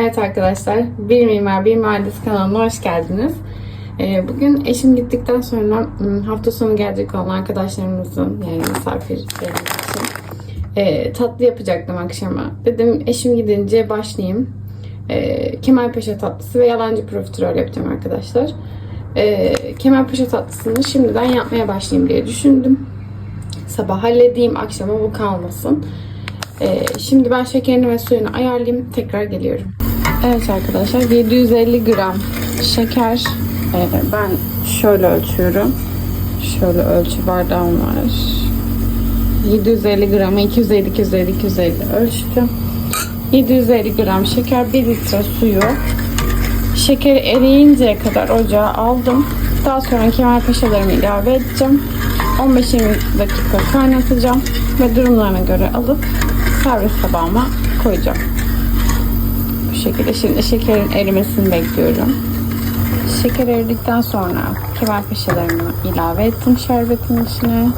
Evet arkadaşlar, Bir Mimar Bir Mühendis kanalına hoş geldiniz. Ee, Bugün eşim gittikten sonra hmm, hafta sonu gelecek olan arkadaşlarımızın yani misafirlerimiz için e, tatlı yapacaktım akşama. Dedim eşim gidince başlayayım. E, Kemalpaşa tatlısı ve yalancı profiterol yapacağım arkadaşlar. E, Kemalpaşa tatlısını şimdiden yapmaya başlayayım diye düşündüm. Sabah halledeyim, akşama bu kalmasın. Şimdi ben şekerini ve suyunu ayarlayayım. Tekrar geliyorum. Evet arkadaşlar 750 gram şeker. Ee, ben şöyle ölçüyorum. Şöyle ölçü bardağım var. 750 gramı 250 250 250 ölçtüm. 750 gram şeker 1 litre suyu şekeri eriyinceye kadar ocağa aldım. Daha sonra kemer paşalarımı ilave edeceğim. 15-20 dakika kaynatacağım ve durumlarına göre alıp servis tabağıma koyacağım. Bu şekilde şimdi şekerin erimesini bekliyorum. Şeker eridikten sonra kemer paşalarımı ilave ettim şerbetin içine.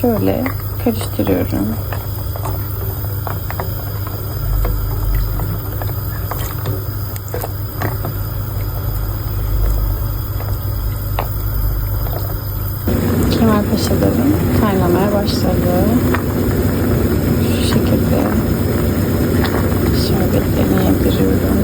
Şöyle karıştırıyorum. Kemal paşalarım kaynamaya başladı. que se